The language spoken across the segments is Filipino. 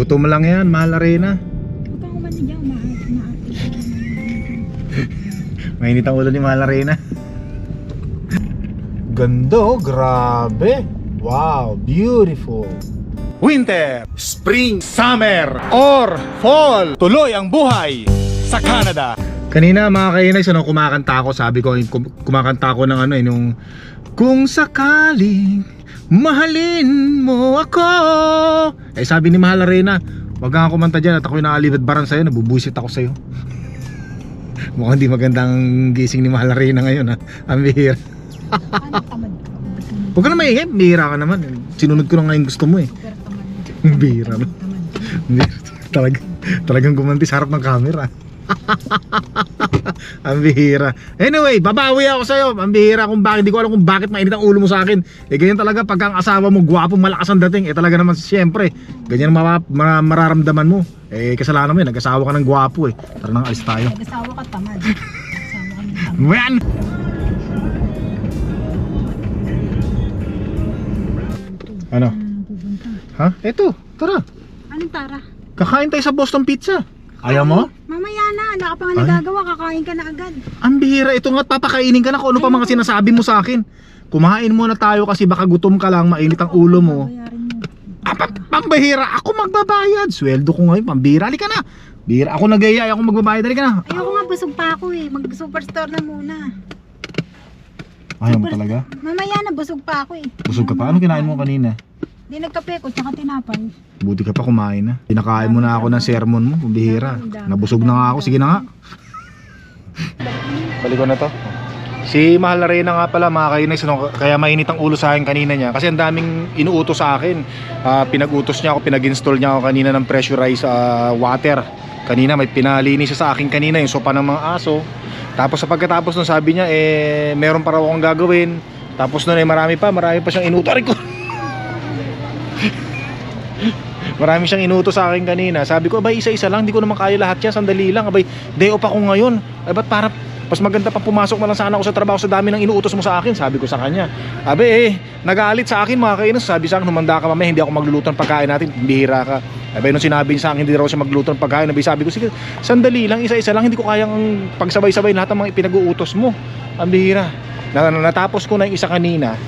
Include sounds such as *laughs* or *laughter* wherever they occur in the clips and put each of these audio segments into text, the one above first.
Gutom lang yan, mahal arena. Huwag kang umano dyan, mahal. *laughs* Mainit ang ulo ni mahal arena. Ganda oh, grabe. Wow, beautiful. Winter, Spring, Summer, or Fall. Tuloy ang buhay sa Canada. Kanina mga kainay, so nung kumakanta ako, sabi ko, kum- kumakanta ako ng ano eh, nung Kung sakaling mahalin mo ako Eh sabi ni Mahal Arena, wag kang kumanta dyan at ako'y naalibad-baran sa'yo, nabubuisit ako sa'yo *laughs* Mukhang di magandang gising ni Mahal Arena ngayon ha, ang bihira? *laughs* Huwag ka na maingay, bihira ka naman Sinunod ko na nga yung gusto mo eh. Bihira. *laughs* Bihira. Talag, talagang gumanti sa harap ng camera *laughs* ang bihira Anyway, babawi ako sa'yo Ang bihira kung bakit, di ko alam kung bakit mainit ang ulo mo sa akin Eh ganyan talaga pag ang asawa mo gwapo, malakas ang dating Eh talaga naman siyempre Ganyan mara- mararamdaman mo Eh kasalanan mo eh, nag-asawa ka ng gwapo eh Tara nang alis tayo Nag-asawa ka tamad. *laughs* Nag-asawa ka tamad. Man! Ano? Ha? Eto, tara Anong tara? Kakain tayo sa Boston Pizza Ayaw mo? Mamaya na, wala ka pa nga Ay. nagagawa, kakain ka na agad. Ang bihira, ito nga't papakainin ka na kung ano pa mga sinasabi mo sa akin. Kumain muna tayo kasi baka gutom ka lang, mainit ang ulo mo. Ah, pa- pambihira, ako magbabayad. Sweldo ko ngayon, pambihira. Halika na. Bihira, ako nagaya, ako magbabayad. Halika na. Ayoko nga, busog pa ako eh. Mag-superstore na muna. Ayaw mo talaga? Mamaya na, busog pa ako eh. Busog ka pa? Ano kinain mo kanina? Di nagkape ko, tsaka tinapay. Buti ka pa kumain na. Pinakain mo na ako ng sermon mo, pambihira. Nabusog na nga ako, sige na nga. *laughs* Balik ko na to. Si Mahal Arena nga pala mga kainis, ano, kaya mainit ang ulo sa akin kanina niya kasi ang daming inuutos sa akin. Ah, pinag-utos niya ako, pinag-install niya ako kanina ng pressurized ah, water. Kanina may pinalinis siya sa akin kanina yung sopa ng mga aso. Tapos sa pagkatapos nung sabi niya eh meron pa raw akong gagawin. Tapos nun eh marami pa, marami pa siyang inutos. Aray ko! *laughs* Marami siyang inutos sa akin kanina. Sabi ko, abay, isa-isa lang. Hindi ko naman kaya lahat yan. Sandali lang. Abay, day off ako ngayon. Ay, ba't para mas maganda pa pumasok na lang sana ako sa trabaho sa dami ng inuutos mo sa akin. Sabi ko sa kanya. Abe, eh, nagalit sa akin mga kainis. Sabi sa akin, humanda ka mamaya. Hindi ako magluluto ng pagkain natin. Bihira ka. Abay, nung sinabi sa akin, hindi raw siya magluto ng pagkain. Abay, sabi ko, sige, sandali lang. Isa-isa lang. Hindi ko kayang pagsabay-sabay lahat ng mga pinag-uutos mo. Ang bihira. Na, na- natapos ko na yung isa kanina.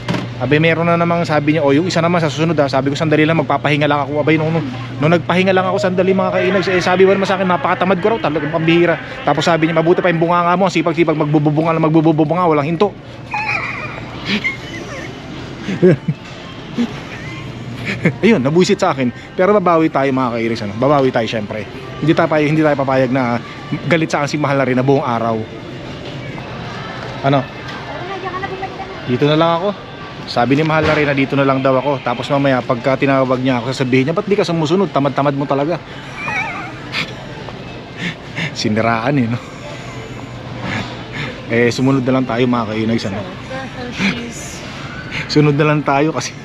Abay meron na namang sabi niya, oh yung isa naman sa susunod ha. Sabi ko sandali lang magpapahinga lang ako. Abay nung, nung, nung nagpahinga lang ako sandali mga kainag. Eh, sabi mo naman sa akin napakatamad ko raw, talagang pambihira. Tapos sabi niya mabuti pa yung bunganga mo, sipag-sipag magbububunga lang magbububunga, walang hinto. *laughs* Ayun, nabuisit sa akin. Pero babawi tayo mga kairis ano. Babawi tayo syempre. Hindi tayo hindi tayo papayag na galit sa akin si Mahal na rin na buong araw. Ano? Dito na lang ako. Sabi ni Mahal na rin na dito na lang daw ako. Tapos mamaya pagka tinawag niya ako sasabihin niya, ba't di ka sumusunod? Tamad-tamad mo talaga. *laughs* Siniraan eh, no? *laughs* eh, sumunod na lang tayo mga kainags, *laughs* ano? Sunod na lang tayo kasi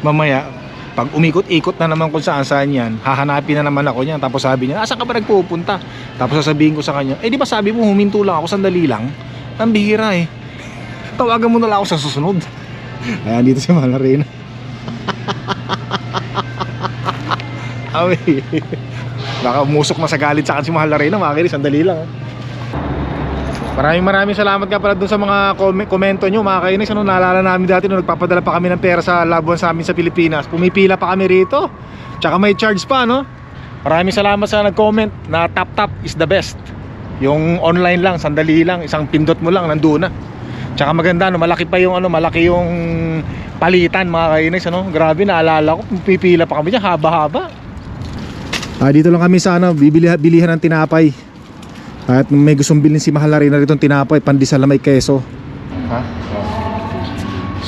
mamaya, pag umikot-ikot na naman kung saan saan yan, hahanapin na naman ako niyan. Tapos sabi niya, asan ka ba nagpupunta? Tapos sasabihin ko sa kanya, eh di ba sabi mo huminto lang ako sandali lang? Ang bihira eh. Tawagan mo na lang ako sa susunod. *laughs* Ayan dito si Mahal Arena. Awi. Baka umusok na sa galit sa akin si Mahal Arena, mga kinis, sandali lang. Maraming maraming salamat nga pala dun sa mga kom- komento nyo mga kainis ano, naalala namin dati nung nagpapadala pa kami ng pera sa labuan sa amin sa Pilipinas pumipila pa kami rito tsaka may charge pa no maraming salamat sa nag-comment na tap tap is the best yung online lang sandali lang isang pindot mo lang nandoon na tsaka maganda no malaki pa yung ano malaki yung palitan mga kainis ano grabe naalala ko pumipila pa kami dyan haba haba ah, dito lang kami sa ano bibili, bilihan ng tinapay at may gustong bilhin si Mahal na rin itong tinapay, pandesal na may keso. Ha?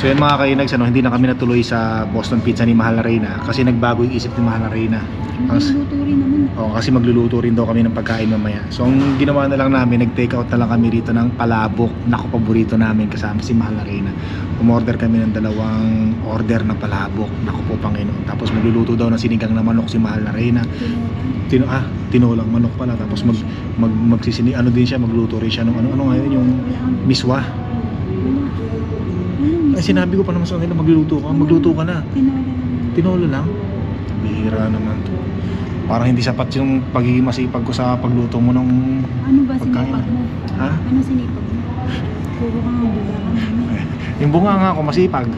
So yun mga kainags, ano, hindi na kami natuloy sa Boston Pizza ni Mahal Arena kasi nagbago yung isip ni Mahal. Ang, Magluluto rin naman. oh, kasi magluluto rin daw kami ng pagkain mamaya. So ang ginawa na lang namin, nag-take out na lang kami rito ng palabok. Naku, paborito namin kasama si Mahal Arena. Umorder kami ng dalawang order na palabok. Naku po Panginoon. Tapos magluluto daw ng sinigang na manok si Mahal Arena. Tino, ah, tinolang manok pala. Tapos mag, mag, magsisini, ano din siya, magluto rin siya ng ano, ano ngayon, yung miswa. Ay, sinabi ko pa naman sa kanila, magluluto ka, magluto ka na. Tinola lang. Bihira naman to. Parang hindi sapat yung pagiging masipag ko sa pagluto mo ng... Ano ba Pagkain. sinipag mo? Ha? Ano sinipag mo? Puro ka nga bula ka naman. Yung bunga nga ako masipag. *laughs*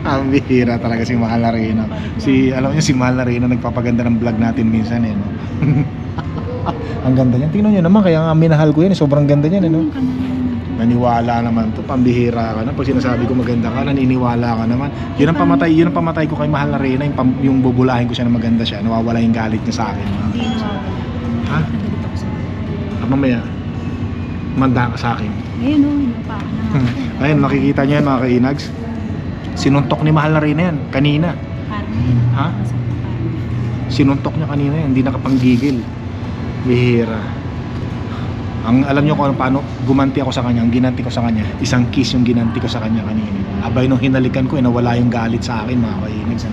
Ang bihira talaga si Mahal na Reyna. Si, alam niyo si Mahal na Reyna nagpapaganda ng vlog natin minsan eh. No? *laughs* Ang ganda niyan. Tingnan niyo naman, kaya nga minahal ko yan. eh. Sobrang ganda niyan. Eh, no? Ano ka na? Naniwala naman to, pambihira ka na. Pag sinasabi ko maganda ka, naniniwala ka naman. Yun ang pamatay, yun ang pamatay ko kay Mahal na Reyna, yung, pam, yung bubulahin ko siya na maganda siya, nawawala yung galit niya sa akin. Hindi. Ha? Nagalit ako sa At mamaya, manda ka sa akin. Ayun o, nga. Hmm. Ayun, makikita niyo yan mga kainags. Sinuntok ni Mahal na Reyna yan, kanina. Carmen. Ha? Sinuntok niya kanina yan, hindi nakapanggigil. Bihira. Ang alam niyo kung ano, paano gumanti ako sa kanya, ang ginanti ko sa kanya, isang kiss yung ginanti ko sa kanya kanina. Abay nung hinalikan ko, eh, nawala yung galit sa akin mga kainags.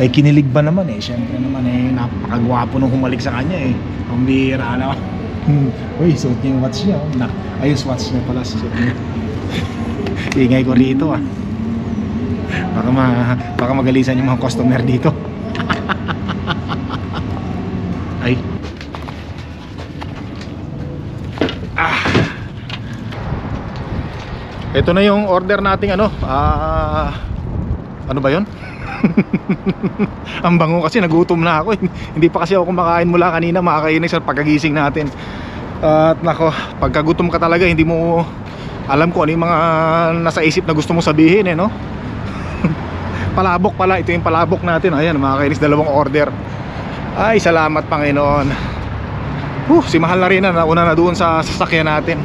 Ay kinilig ba naman eh, syempre naman eh, napakagwapo nung humalik sa kanya eh. Ang bihira na. *laughs* Uy, suot niya yung watch niya. oh. Na, ayun, watch niya pala. Suot niya. *laughs* Ingay ko rito ah. Baka, ma, baka magalisan yung mga customer dito. Ay. Ah. Ito na yung order nating ano. Ah. ano ba 'yon? *laughs* Ang bango kasi nagutom na ako. *laughs* Hindi pa kasi ako kumakain mula kanina, makakainis sa pagkagising natin. At nako, pagkagutom ka talaga, hindi mo alam kung ano yung mga nasa isip na gusto mo sabihin eh, no? *laughs* palabok pala, ito yung palabok natin. Ayan, makakainis dalawang order. Ay, salamat Panginoon. Huh, si Mahal na rin na nauna na doon sa sasakyan natin.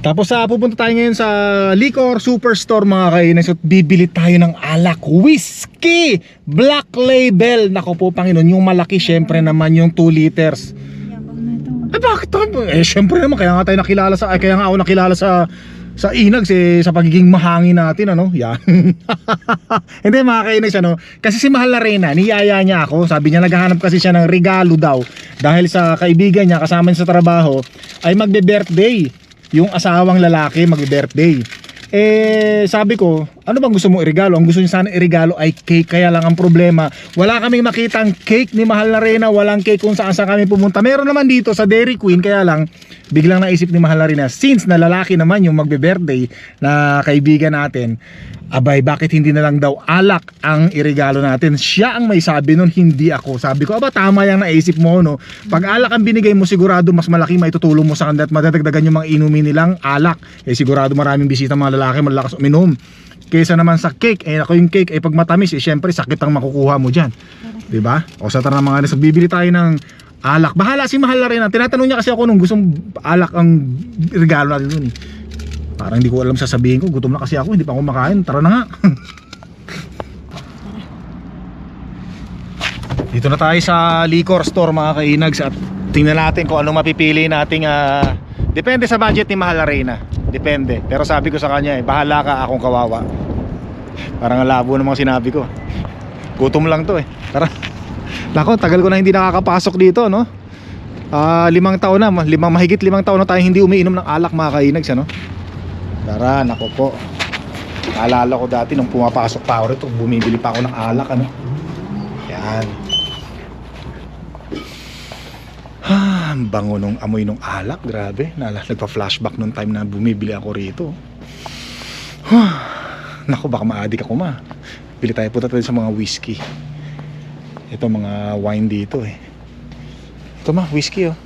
Tapos sa pupunta tayo ngayon sa Liquor Superstore mga kainis at bibili tayo ng alak whiskey black label nako po Panginoon yung malaki syempre naman yung 2 liters ito. eh bakit? Eh syempre naman kaya nga tayo nakilala sa ay, kaya nga ako nakilala sa sa Inags eh, sa pagiging mahangin natin ano? Yan. *laughs* Hindi mga kainis ano? Kasi si Mahal na Reyna niyaya niya ako. Sabi niya naghahanap kasi siya ng regalo daw. Dahil sa kaibigan niya kasama niya sa trabaho ay magbe-birthday. Yung asawang lalaki magbe-birthday. Eh sabi ko ano bang gusto mong irigalo ang gusto niya sana irigalo ay cake. Kaya lang ang problema wala kaming makitang cake ni Mahal na Reyna. Walang cake kung saan saan kami pumunta. Meron naman dito sa Dairy Queen. Kaya lang biglang naisip ni Mahal na Reyna since na lalaki naman yung magbe-birthday na kaibigan natin abay bakit hindi na lang daw alak ang irigalo natin? Siya ang may sabi nun hindi ako. Sabi ko aba tama yung naisip mo no? Pag alak ang binigay mo sigurado mas malaki maitutulong mo sa kanila at madadagdagan yung mga inumin nilang alak. Eh sigurado maraming bisita mga lalaki malakas uminom kaysa naman sa cake eh ako yung cake eh pag matamis eh syempre sakit ang makukuha mo diyan 'di ba o sa tara mga nasa bibili tayo ng alak. Bahala si mahal na rin tinatanong niya kasi ako nung gustong alak ang regalo natin dun eh. Parang hindi ko alam sasabihin ko, gutom na kasi ako, hindi pa ako makain. Tara na nga. *laughs* Dito na tayo sa liquor store mga kainags at tingnan natin kung anong mapipili nating ah, depende sa budget ni Mahal Arena. Depende. Pero sabi ko sa kanya eh, bahala ka akong kawawa. Parang ang labo ng mga sinabi ko. Gutom lang to eh. Tara. *laughs* Nako, tagal ko na hindi nakakapasok dito, no? Ah, limang taon na, limang mahigit limang taon na tayo hindi umiinom ng alak mga kainags, ano? Tara, nako po. Naalala ko dati nung pumapasok pa ako rito, bumibili pa ako ng alak, ano? Yan. Ah, ang bango nung amoy nung alak, grabe. Nagpa-flashback nung time na bumibili ako rito. Nako, baka ma-addict ako ma. Bili tayo, punta tayo sa mga whiskey. Ito mga wine dito eh. Ito ma, whiskey oh.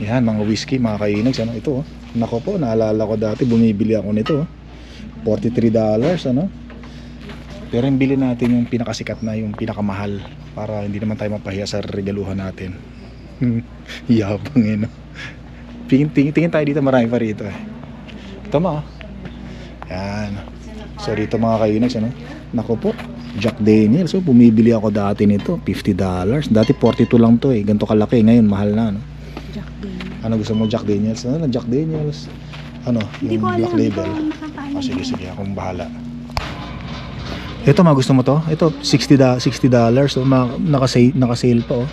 Yan, mga whiskey, mga kainags, ano, ito oh. Nako po, naalala ko dati, bumibili ako nito. oh. $43 ano? Pero yung bili natin yung pinakasikat na, yung pinakamahal para hindi naman tayo mapahiya sa regaluhan natin. *laughs* Yabang eh, no? Tingin, tingin, tingin tayo dito, marami pa rito eh. Ito ma, oh. Yan. So dito mga kainags, ano? Nako po, Jack Daniels. So bumibili ako dati nito, $50. Dati 42 lang to eh, ganito kalaki. Ngayon, mahal na, no? Jack Daniels. Ano gusto mo Jack Daniels? Ano lang Jack Daniels? Ano? Yung black label. Oh, sige sige, akong bahala. Ito ma gusto mo to? Ito 60 da 60 dollars so ma, naka-sale naka-sale pa oh.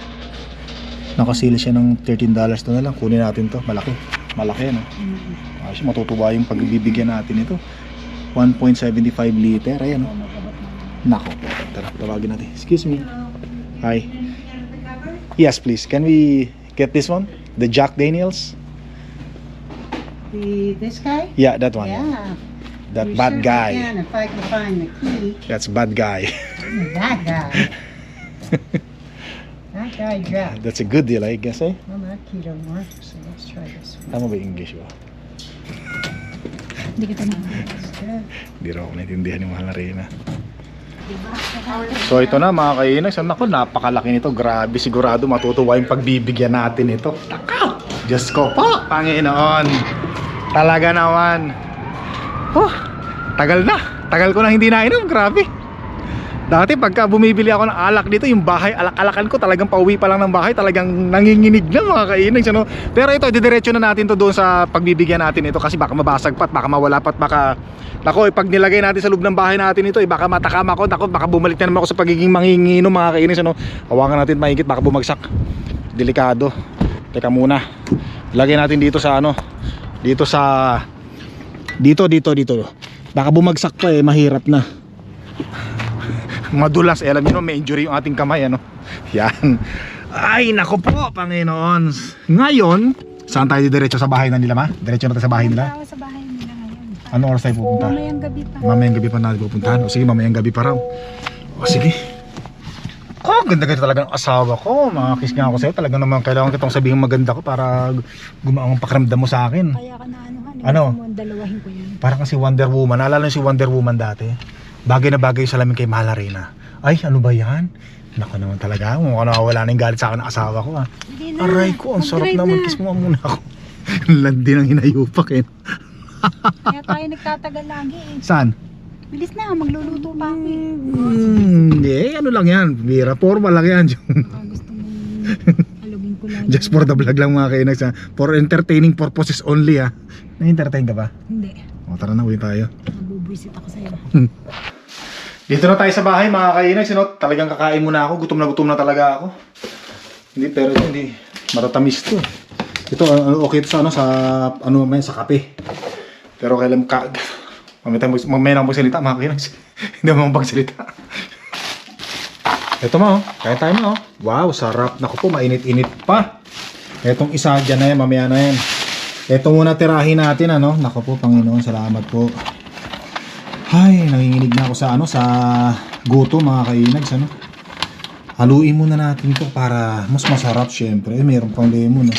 Naka-sale siya ng 13 dollars to na lang. Kunin natin to, malaki. Malaki ano. Mm. Kasi matutuwa yung pagbibigyan natin ito. 1.75 liter, ayan oh. Nako, tara, tawagin natin. Excuse me. Hi. Yes, please. Can we get this one? The Jack Daniels? The, this guy? Yeah, that one. Yeah. That You bad guy. Can if I can find the key. That's bad guy. That guy. *laughs* that guy Jack. That's a good deal, I guess, eh? Well, that key don't work, so let's try this one. Tama ba English ba? Hindi kita na. Hindi raw ako naintindihan yung mahal na Reyna. So ito na mga kainis, ako napakalaki nito. Grabe sigurado matutuwa yung pagbibigyan natin ito. Taka! Diyos ko po, Panginoon. Talaga naman. Oh, tagal na. Tagal ko na hindi nainom, grabe. Dati pagka bumibili ako ng alak dito, yung bahay, alak-alakan ko talagang pauwi pa lang ng bahay, talagang nanginginig na mga kainis. Ano? Pero ito, didiretso na natin to doon sa pagbibigyan natin ito kasi baka mabasag pa at baka mawala pa at baka Nako, eh, pag nilagay natin sa loob ng bahay natin ito, eh, baka matakam ako, nako, baka bumalik na naman ako sa pagiging manginginom mga kainis, ano. Hawakan natin mahigit, baka bumagsak. Delikado. Teka muna. Lagay natin dito sa ano, dito sa dito dito dito. Baka bumagsak pa eh, mahirap na. Madulas, eh, alam niyo no, may injury yung ating kamay ano. Yan. Ay, nako po, Panginoon. Ngayon, saan tayo diretso sa bahay na nila, ma? Diretso na tayo sa bahay nila. Sa bahay nila ngayon. Ano oras tayo pupunta? mamayang gabi pa. Mamayang gabi pa natin pupuntahan. O sige, mamayang gabi pa raw. O sige. Oh, ganda ganda talaga ng asawa ko. Makakis nga ako sa'yo. Talaga naman kailangan kitang sabihin maganda ko para gumaang ang pakiramdam mo sa akin. Kaya ka na ano, ano? Ano? dalawahin ko yan. Parang kasi Wonder Woman. Naalala si Wonder Woman dati? Bagay na bagay sa lamin kay Mahal Arena. Ay, ano ba yan? Naku naman talaga. Mukhang nawawala na yung galit sa akin ng asawa ko. Ah. Na. Aray ko, ang sarap naman. Kiss mo muna ako. *laughs* Landi ng hinayupak eh. Kaya tayo nagtatagal lagi eh. Saan? Bilis na, magluluto pa ako eh. Hmm, eh, ano lang yan. Bira, forma lang yan. Ah, gusto mo halugin ko lang. Just for the vlog lang mga kainags ha. For entertaining purposes only ha. Na-entertain ka ba? Hindi. O tara na, uwi tayo. Mabubwisit ako sa'yo. Dito na tayo sa bahay mga kainags. You know, talagang kakain muna ako. Gutom na gutom na talaga ako. Hindi, pero hindi. Matatamis to. Ito, ano, okay ito sa, ano, sa, ano, may, sa kape. Pero kailan ka... Mamaya tayo mamaya na magsalita mga kainags. *laughs* hindi mo magsalita. Ito mo, kaya tayo mo. Wow, sarap. Naku po, mainit-init pa. Etong isa dyan na yan, mamaya na yan. Ito muna tirahin natin, ano. Naku po, Panginoon, salamat po. Ay, nanginginig na ako sa, ano, sa guto, mga kainags, ano. Haluin muna natin to para mas masarap, syempre. Eh, meron pang lemon, no.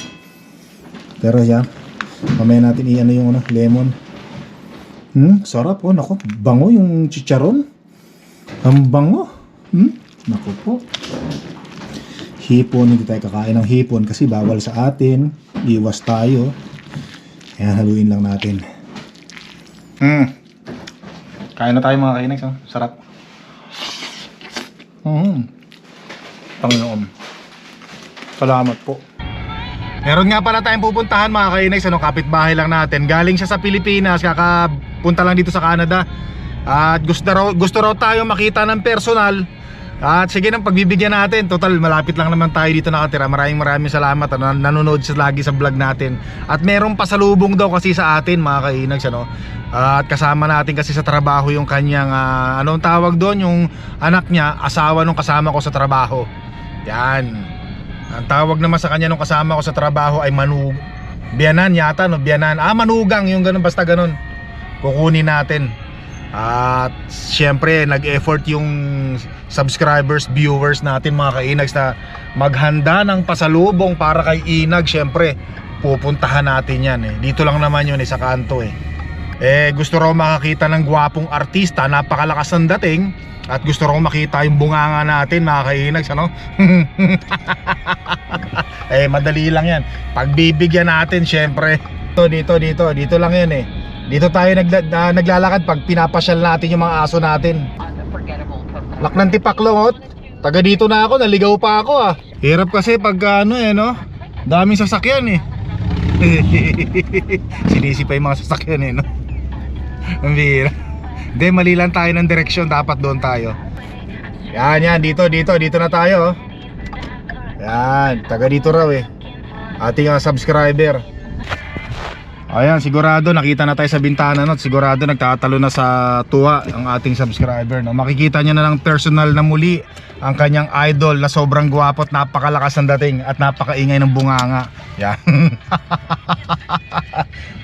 Pero yan, mamaya natin i-ano yung, ano, lemon. Hmm, sarap, oh, naku. Bango yung chicharon. Ang bango. Hmm? Naku po. Hipon, hindi tayo kakain ng hipon kasi bawal sa atin. Iwas tayo. Kaya haluin lang natin. Hmm. Kain na tayo mga kainags. Oh. Sarap. Hmm. Panginoon. Salamat po. Meron nga pala tayong pupuntahan mga kainags. Ano, kapitbahay lang natin. Galing siya sa Pilipinas. Kakapunta lang dito sa Canada. At gusto raw, gusto raw tayo makita ng personal. At sige nang pagbibigyan natin. Total malapit lang naman tayo dito nakatira. Maraming maraming salamat. Ano, nanonood siya lagi sa vlog natin. At merong pasalubong daw kasi sa atin mga kainags ano. At kasama natin kasi sa trabaho yung kanyang ah, anong tawag doon yung anak niya, asawa nung kasama ko sa trabaho. Yan. Ang tawag naman sa kanya nung kasama ko sa trabaho ay manug Biyanan yata no, biyanan. Ah, manugang yung ganun basta ganun. Kukunin natin. At syempre, nag-effort yung subscribers, viewers natin mga kainags na maghanda ng pasalubong para kay Inag. Syempre, pupuntahan natin yan eh. Dito lang naman yun eh, sa kanto eh. Eh, gusto raw makakita ng gwapong artista, napakalakas ng dating. At gusto raw makita yung bunganga natin mga kainags, ano? *laughs* eh, madali lang yan. Pagbibigyan natin, syempre. Dito, dito, dito. Dito lang yan eh. Dito tayo nagla- ah, naglalakad pag pinapasyal natin yung mga aso natin. Lak ng tipaklongot. Taga dito na ako, naligaw pa ako ah. Hirap kasi pag ano eh no. Daming sasakyan eh. *laughs* Sinisi pa yung mga sasakyan eh no. Ang bihira. Hindi, mali lang tayo ng direksyon. Dapat doon tayo. Yan, yan. Dito, dito. Dito na tayo. oh. Yan. Taga dito raw eh. Ating ah, subscriber. Ayan, sigurado nakita na tayo sa bintana no? sigurado nagtatalo na sa tuwa ang ating subscriber no. Makikita niya na lang personal na muli ang kanyang idol na sobrang gwapo at napakalakas ng dating at napakaingay ng bunganga. Yan. *laughs*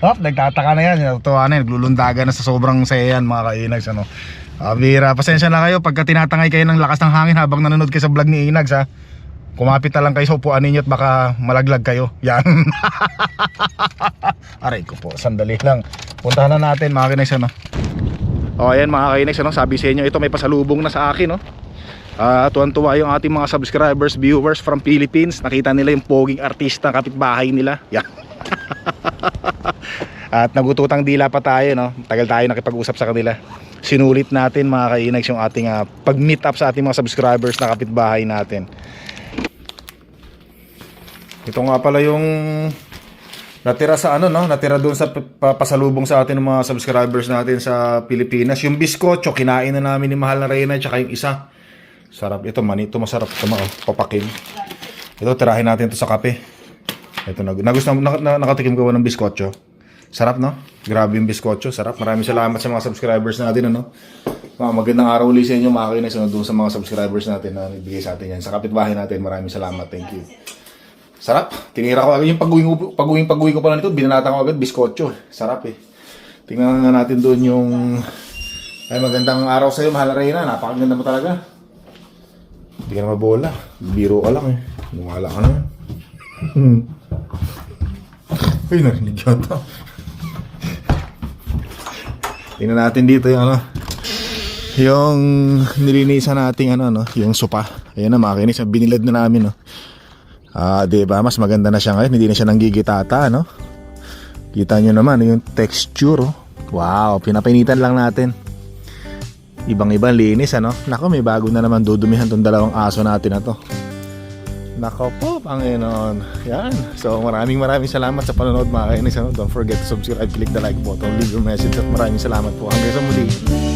Hop, nagtataka na yan. Tuwa na yan. Naglulundagan na sa sobrang saya yan mga kainags. Ano. Ah, bira, pasensya na kayo pagka tinatangay kayo ng lakas ng hangin habang nanonood kayo sa vlog ni Inags ha. Kumapit na lang kayo sa upuan ninyo at baka malaglag kayo. Yan. *laughs* Aray ko po, sandali lang. Puntahan na natin mga kinags ano. O ayan mga kinags ano, sabi sa inyo ito may pasalubong na sa akin no. Ah, tuwan-tuwa yung ating mga subscribers, viewers from Philippines. Nakita nila yung poging artista kapitbahay nila. Yan. *laughs* At nagututang dila pa tayo no. Tagal tayo nakipag-usap sa kanila. Sinulit natin mga kainags yung ating ah, pag-meet up sa ating mga subscribers na kapitbahay natin. Ito nga pala yung natira sa ano no, natira doon sa pa- pasalubong sa atin ng mga subscribers natin sa Pilipinas. Yung biskotso kinain na namin ni Mahal na Reyna at saka yung isa. Sarap ito man, ito masarap ito mga papakin. Ito tirahin natin ito sa kape. Ito na, na, na, nakatikim ko ng biskotso? Sarap no? Grabe yung biskotso, sarap. Maraming salamat sa mga subscribers natin ano. Mga magandang araw ulit sa inyo mga kainis ano, doon sa mga subscribers natin na nagbigay sa atin yan. Sa kapitbahay natin, maraming salamat. Thank you. Sarap. Tinira ko agad yung pag-uwi ko, pag-uwi, ko pala nito, binanata ko agad biskotso. Sarap eh. Tingnan nga natin doon yung ay magandang araw sa iyo, mahal na Reyna. Napakaganda mo talaga. Hindi ka na mabola. Biro ka lang eh. Lumala ka na. *laughs* Ay, narinig yata. Tingnan natin dito yung ano. Yung nilinisan nating ano, no, yung sopa. Ayan na, makinis. Binilad na namin, no. Ah, 'di ba? Mas maganda na siya ngayon, hindi na siya nanggigitata, no? Kita nyo naman yung texture, oh. Wow, pinapinitan lang natin. Ibang-ibang linis, ano? Nako, may bago na naman dudumihan tong dalawang aso natin na to. Nako po, Panginoon. Yan. So, maraming maraming salamat sa panonood mga kainis. Ano? Don't forget to subscribe, click the like button, leave your message at maraming salamat po. Hanggang sa muli.